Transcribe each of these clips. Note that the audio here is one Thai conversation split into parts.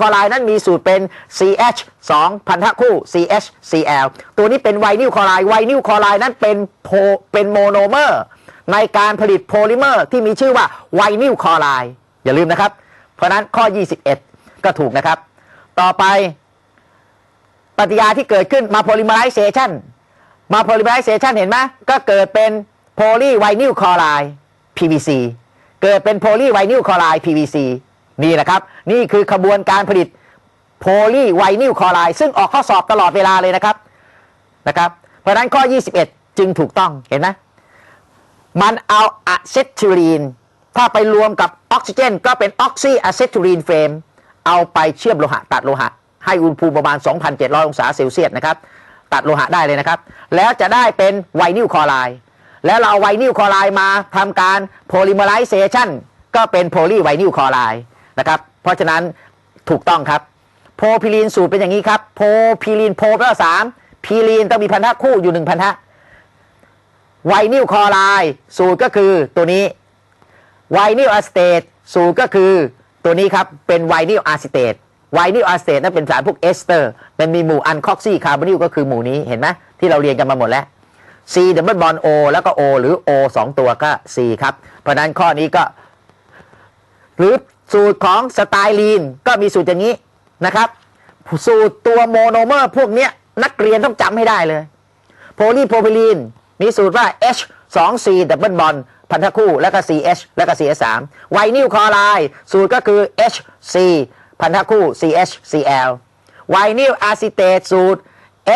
คอไรด์นั้นมีสูตรเป็น CH 2พันธะคู่ CH Cl ตัวนี้เป็นไวนิลคอไรด์ไวนิลคอไรด์นั้นเป็นโพเป็นโมโนเมอร์ในการผลิตโพลิเมอร์ที่มีชื่อว่าไวนิลคอไรด์อย่าลืมนะครับ เพราะนั้นข้อ 21 ก็ถูกนะครับ ต่อไปปฏิกิริยาที่เกิดขึ้นมาโพลิเมอไรเซชันมาโพลิเมอไรเซชันเห็นไหมก็เกิดเป็นโพลีไวนิลคอไรด์ PVC เกิดเป็นโพลีไวนิลคอไรด์ PVC นี่แหละครับ นี่คือขบวนการผลิตโพลีไวนิลคลอไรด์ซึ่งออกข้อสอบตลอดเวลาเลยนะครับนะครับเพราะฉะนั้นข้อ 21 จึงถูกต้องเห็นไหมมันเอาอะเซทูลีนถ้าไปรวมกับออกซิเจน ก็เป็นออกซิอะเซทูลีนเฟรมเอาไปเชื่อมโลหะตัดโลหะ ให้อุณหภูมิประมาณ 2,700 องศาเซลเซียสนะครับ ตัดโลหะได้เลยนะครับ แล้วจะได้เป็นไวนิลคลอไรด์แล้วเราเอาไวนิลคลอไรด์มาทำการโพลิเมอไรเซชันก็เป็นโพลีไวนิลคลอไรด์ นะครับ เพราะฉะนั้นถูกต้องครับโพพิลีนสูตรเป็นอย่างนี้ครับโพพิลีนโพแปลว่าสามพิลีนต้องมีพันธะคู่อยู่หนึ่งพันธะไวนิลคอไรด์สูตรก็คือตัวนี้ไวนิลอะสเตตสูตรก็คือตัวนี้ครับเป็นไวนิลอะซิเตตไวนิลอะสเตตนั่นเป็นสารพวกเอสเตอร์มันมีหมู่อันคอกซี่คาร์บอนิลก็คือหมู่นี้เห็นไหมที่เราเรียนกันมาหมดแล้ว C ดับเบิลบอล O แล้วก็ O หรือ O สองตัวก็ C ครับ เพราะฉะนั้นข้อนี้ก็ หรือ สูตรของสไตลีนก็มีสูตรอย่างนี้นะครับ สูตรตัวโมโนเมอร์พวกเนี้ยนักเรียนต้องจำให้ได้เลย โพลีโพพิลีนมีสูตรว่า H 2 C ดับเบิลบอลพันธคู่ แล้วก็ CH แล้วก็ CH 3ไวนิลคลอไรด์สูตรก็คือ H C พันธคู่ CH Cl ไวนิลอะซิเตตสูตร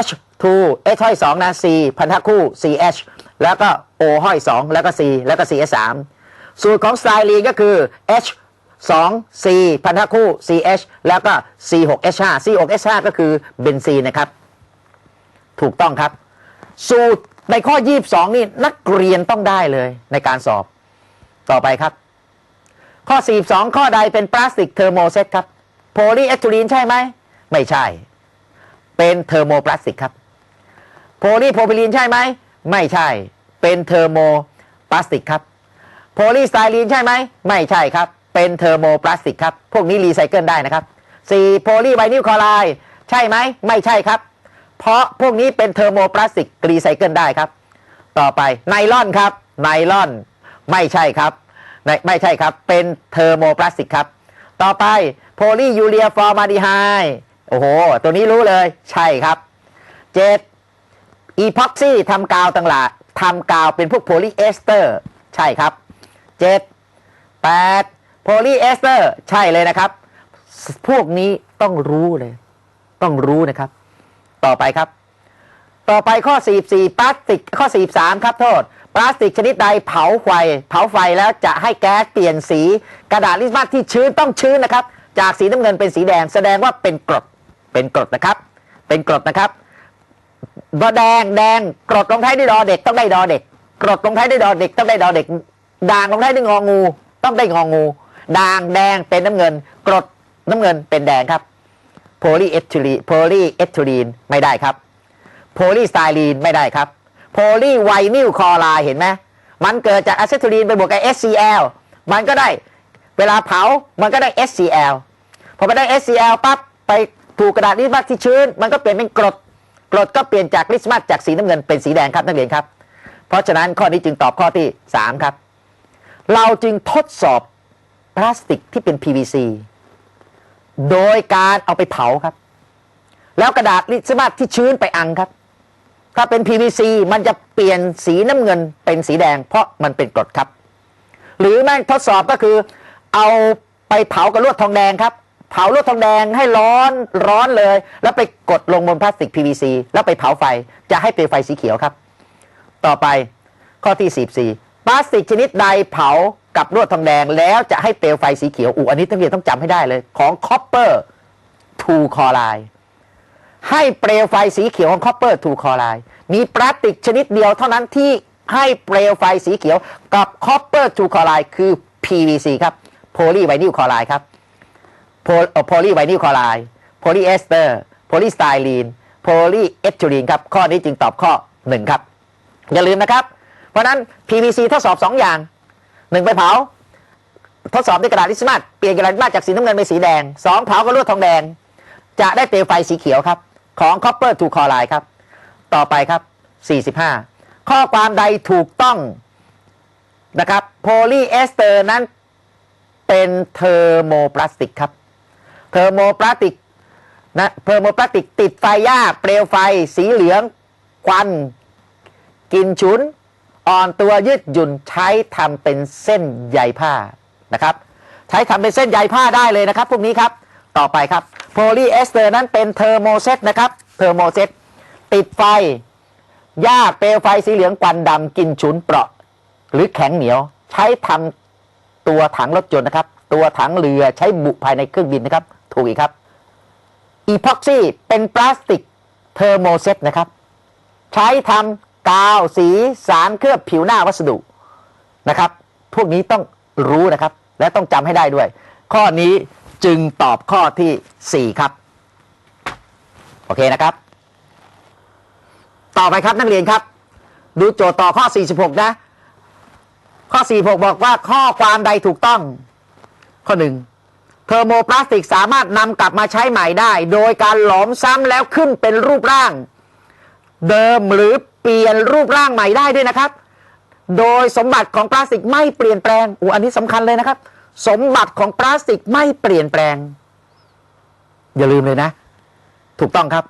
H 2 H ห้อย2นะ C พันธคู่ CH แล้วก็ O ห้อย2แล้วก็ C แล้วก็ CH 3สูตรของสไตลีนก็คือ H 2 C พันธะคู่ CH แล้วก็ C 6 H 5 C 6 H 5 ก็คือเบนซีนนะครับ ถูกต้องครับ สูตรในข้อ 22 นี่นักเรียนต้องได้เลยในการสอบต่อไปครับ ข้อ 42 ข้อใดเป็นพลาสติกเทอร์โมเซตครับโพลีเอทิลีนใช่ไหม ไม่ใช่ เป็นเทอร์โมพลาสติกครับโพลีโพพิลีนใช่ไหม ไม่ใช่ เป็นเทอร์โมพลาสติกครับโพลีสไตรีนใช่ไหม ไม่ใช่ครับ เป็นเทอร์โมพลาสติกครับ พวกนี้รีไซเคิลได้นะครับ 4. โพลีไวนิลคลอไรด์ใช่ไหม ไม่ใช่ครับ เพราะพวกนี้เป็นเทอร์โมพลาสติกรีไซเคิลได้ครับ ต่อไปไนลอนครับไนลอน ไม่ใช่ครับ ไม่ใช่ครับ เป็นเทอร์โมพลาสติกครับ ต่อไปโพลียูเรียฟอร์มาดีไฮโอ้โห ตัวนี้รู้เลยใช่ครับ 7. อีพ็อกซี่ทำกาวต่างหลากทำกาวเป็นพวกโพลีเอสเตอร์ ใช่ครับ 7 8 โพลีเอสเตอร์ใช่เลยนะครับ พวกนี้ต้องรู้เลย ต้องรู้นะครับ ต่อไปครับ ต่อไปข้อ 44 พลาสติก ข้อ 43 ครับโทษ พลาสติกชนิดใดเผาไฟ เผาไฟแล้วจะให้แก๊สเปลี่ยนสี กระดาษลิสมาสที่ชื้นต้องชื้นนะครับ จากสีน้ำเงินเป็นสีแดง แสดงว่าเป็นกรด เป็นกรดนะครับ เป็นกรดนะครับดอแดงแดงกรดลงท้ายด้วยดอเด็กต้องได้ดอเด็ก กรดลงท้ายด้วยดอเด็กต้องได้ดอเด็ก ด่างลงท้ายด้วยงองู ต้องได้งองู ด่างแดงเป็นน้ำเงิน กรดน้ำเงินเป็นแดงครับโพลีเอทิลีโพลีเอทิลีนไม่ได้ครับโพลีสไตรีนไม่ได้ครับโพลีไวนิลคลอไรด์เห็นไหมมันเกิดจากอะเซทูลีนไปบวกกับ HCl มันก็ได้เวลาเผามันก็ได้ HCl พอไปได้ HCl ปั๊บไปถูกกระดาษลิสมัสที่ชื้น มันก็เปลี่ยนเป็นกรด กรดก็เปลี่ยนจากลิสมัสจากสีน้ำเงินเป็นสีแดงครับนักเรียนครับ เพราะฉะนั้นข้อนี้จึงตอบข้อที่ 3 ครับ เราจึงทดสอบ พลาสติกที่เป็น PVC โดยการเอาไปเผาครับ แล้วกระดาษลิสมัสที่ชื้นไปอังครับ ถ้าเป็น PVC มันจะเปลี่ยนสีน้ำเงินเป็นสีแดง เพราะมันเป็นกรดครับ หรือแม่งทดสอบก็คือ เอาไปเผากับลวดทองแดงครับ เผาลวดทองแดงให้ร้อนร้อนเลย แล้วไปกดลงบนพลาสติก PVC แล้วไปเผาไฟจะให้เปลวไฟสีเขียวครับ ต่อไปข้อที่ 44พลาสติกชนิดใดเผา กับลวดทองแดงแล้วจะให้เปลวไฟสีเขียวอูอันนี้ทั้งเรียนต้องจำให้ได้เลย ของคอปเปอร์ทูคอไลให้เปลวไฟสีเขียวของคอปเปอร์ทูคอไลมีพลาสติกชนิดเดียวเท่านั้นที่ให้เปลวไฟสีเขียวกับคอปเปอร์ทูคอไลคือ PVC ครับโพลีไวนิลคอไรด์ครับโพลีไวนิลคอไรด์โพลีเอสเตอร์โพลีสไตรีนโพลีเอทิลีนครับข้อนี้จึงตอบข้อ 1 ครับ อย่าลืมนะครับ เพราะฉะนั้น PVC ทดสอบ 2 อย่าง 1ไปเผา ทดสอบด้วยกระดาษลิสมาสเปลี่ยนกระดาษลิสมาสจากสีน้ำเงินเป็นสีแดงสองเผากับลวดทองแดง จะได้เปลวไฟสีเขียวครับ ของ copper to chloride ครับ ต่อไปครับ 45 ข้อความใดถูกต้องนะครับโพลีเอสเตอร์นั้นเป็นเทอร์โมพลาสติกครับ เทอร์โมพลาสติกนะเทอร์โมพลาสติกติดไฟยากเปลวไฟสีเหลือง ควันกลินฉุน อ่อนตัวยืดหยุ่นใช้ทำเป็นเส้นใยผ้านะครับ ใช้ทำเป็นเส้นใยผ้าได้เลยนะครับ พวกนี้ครับ ต่อไปครับโพลีเอสเตอร์นั้นเป็นเทอร์โมเซตนะครับเทอร์โมเซตติดไฟหญ้าเปลวไฟสีเหลืองควันดำกินฉุนเปราะ หรือแข็งเหนียว ใช้ทำตัวถังรถยนต์นะครับ ตัวถังเรือใช้บุภายในเครื่องบินนะครับ ถูกอีกครับอีพ็อกซี่เป็นพลาสติกเทอร์โมเซตนะครับ ใช้ทำ กาวสีสารเคลือบผิวหน้าวัสดุนะครับ พวกนี้ต้องรู้นะครับ และต้องจำให้ได้ด้วย ข้อนี้จึงตอบข้อที่ 4 ครับ โอเคนะครับ ต่อไปครับนักเรียนครับ ดูโจทย์ต่อข้อ 46 นะ ข้อ 46 บอกว่าข้อความใดถูกต้อง ข้อ 1 เทอร์โมพลาสติกสามารถนำกลับมาใช้ใหม่ได้ โดยการหลอมซ้ำแล้วขึ้นเป็นรูปร่าง เดิมหรือ เปลี่ยนรูปร่างใหม่ได้ด้วยนะครับ โดยสมบัติของพลาสติกไม่เปลี่ยนแปลงอูอันนี้สำคัญเลยนะครับ สมบัติของพลาสติกไม่เปลี่ยนแปลง อย่าลืมเลยนะ ถูกต้องครับ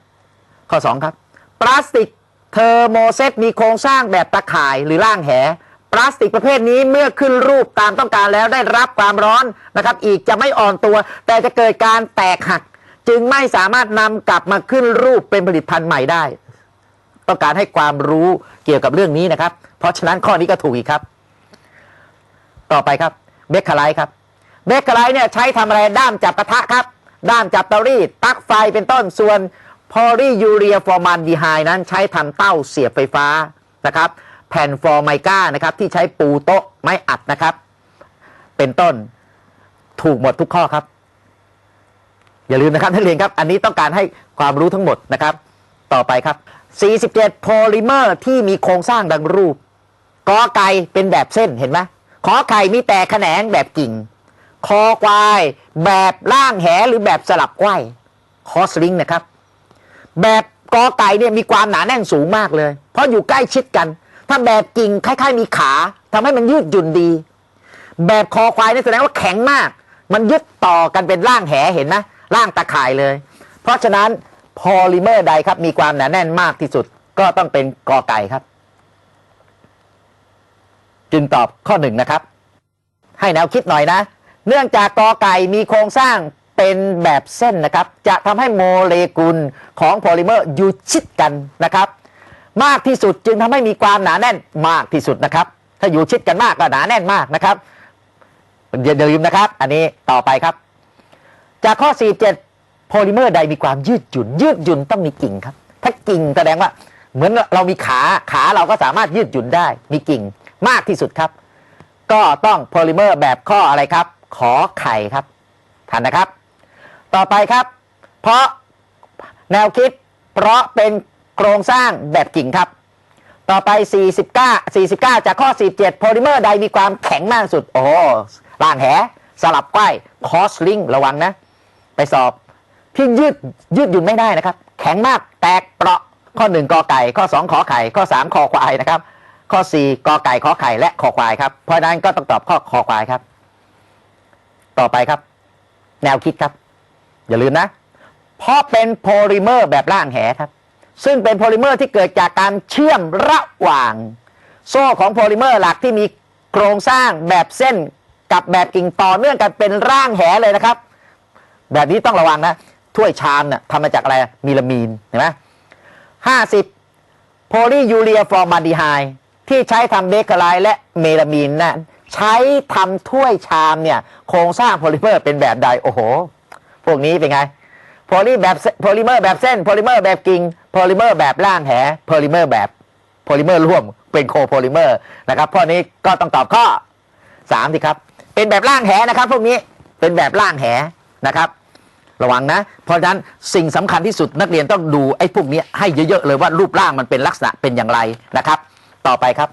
ข้อ 2 ครับ พลาสติกเทอร์โมเซตมีโครงสร้างแบบตะข่ายหรือร่างแหพลาสติกประเภทนี้เมื่อขึ้นรูปตามต้องการแล้วได้รับความร้อนนะครับ อีกจะไม่อ่อนตัว แต่จะเกิดการแตกหัก จึงไม่สามารถนำกลับมาขึ้นรูปเป็นผลิตภัณฑ์ใหม่ได้ ต้องการให้ความรู้เกี่ยวกับเรื่องนี้นะครับ เพราะฉะนั้นข้อนี้ก็ถูกอีกครับ ต่อไปครับเบคคาไลท์ครับเบคคาไลท์เนี่ยใช้ทำอะไรด้ามจับกระทะครับ ด้ามจับเตารีดตักไฟเป็นต้นส่วนพอลียูเรียฟอร์มันดีไฮนั้นใช้ทำเต้าเสียบไฟฟ้านะครับ แผ่นฟอร์ไมก้านะครับ ที่ใช้ปูโต๊ะไม้อัดนะครับ เป็นต้นถูกหมดทุกข้อครับ อย่าลืมนะครับนักเรียนครับ อันนี้ต้องการให้ความรู้ทั้งหมดนะครับ ต่อไปครับ 47โพลิเมอร์ที่มีโครงสร้างดังรูปกอไก่เป็นแบบเส้นเห็นไหมขอไข่มีแต่แขนงแบบกิ่ง คอควายแบบล่างแหหรือแบบสลับไขว้คอสลิงนะครับ แบบกอไก่เนี่ยมีความหนาแน่นสูงมากเลย เพราะอยู่ใกล้ชิดกัน ถ้าแบบกิ่งคล้ายๆมีขาทำให้มันยืดหยุ่นดี แบบคอควายเนี่ยแสดงว่าแข็งมาก มันยึดต่อกันเป็นร่างแหเห็นไหมร่างตะข่ายเลย เพราะฉะนั้น พอลิเมอร์ใดครับ มีความหนาแน่นมากที่สุด ก็ต้องเป็นกอไก่ครับ จึงตอบข้อหนึ่งนะครับ ให้แนวคิดหน่อยนะ เนื่องจากกอไก่มีโครงสร้างเป็นแบบเส้นนะครับ จะทำให้โมเลกุลของโพลิเมอร์อยู่ชิดกันนะครับ มากที่สุดจึงทำให้มีความหนาแน่นมากที่สุดนะครับ ถ้าอยู่ชิดกันมากก็หนาแน่นมากนะครับอย่าลืมนะครับ อันนี้ต่อไปครับ จากข้อ 47 โพลิเมอร์ใดมีความยืดหยุ่น ยืดหยุ่นต้องมีกิ่งครับ ถ้ากิ่งแสดงว่าเหมือนเรามีขาขาเราก็สามารถยืดหยุ่นได้ มีกิ่งมากที่สุดครับ ก็ต้องโพลิเมอร์แบบข้ออะไรครับ ขอไข่ครับทันนะครับ ต่อไปครับ เพราะแนวคิด เพราะเป็นโครงสร้างแบบกิ่งครับ ต่อไป 49 49 จากข้อ 47 โพลิเมอร์ใดมีความแข็งมากที่สุด โอ้ล่างแห สลับไขว้คอสลิงระวังนะ ไปสอบ ที่ยืดยืดหยุ่นไม่ได้นะครับ แข็งมากแตกเปราะข้อ1กอไก่ ข้อ2ขอไข่ ข้อ3คอควายนะครับ ข้อ4กอไก่ขอไข่และคอควายครับ เพราะนั้นก็ต้องตอบข้อคอควายครับ ต่อไปครับ แนวคิดครับ อย่าลืมนะ เพราะเป็นโพลิเมอร์แบบร่างแหครับ ซึ่งเป็นโพลิเมอร์ที่เกิดจากการเชื่อมระหว่าง โซ่ของโพลิเมอร์หลักที่มีโครงสร้างแบบเส้นกับแบบกิ่งต่อเนื่องกันเป็นร่างแหเลยนะครับ แบบนี้ต้องระวังนะ ถ้วยชามเนี่ยทำมาจากอะไรมีลามีนเห็นไหมห้าสิบโพลียูเรียฟอร์มาลดีไฮที่ใช้ทำเบเกอไรและเมลามีนนะใช้ทำถ้วยชามเนี่ยโครงสร้างโพลิเมอร์เป็นแบบใดโอ้โห พวกนี้เป็นไงโพลีแบบโพลิเมอร์แบบเส้นโพลิเมอร์แบบกิ่งโพลิเมอร์แบบล่างแหโพลิเมอร์แบบโพลิเมอร์ร่วมเป็นโคโพลิเมอร์นะครับข้อนี้ก็ต้องตอบข้อสามสิครับ เป็นแบบล่างแหนะครับ พวกนี้เป็นแบบล่างแหนะครับ ระวังนะ เพราะฉะนั้นสิ่งสำคัญที่สุดนักเรียนต้องดูไอ้พวกนี้ให้เยอะๆเลยว่ารูปร่างมันเป็นลักษณะเป็นอย่างไรนะครับ ต่อไปครับ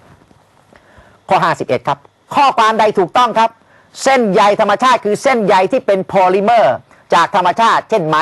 ข้อ 51 ครับ ข้อความใดถูกต้องครับ เส้นใยธรรมชาติคือเส้นใยที่เป็นโพลิเมอร์ จากธรรมชาติ เช่นไหม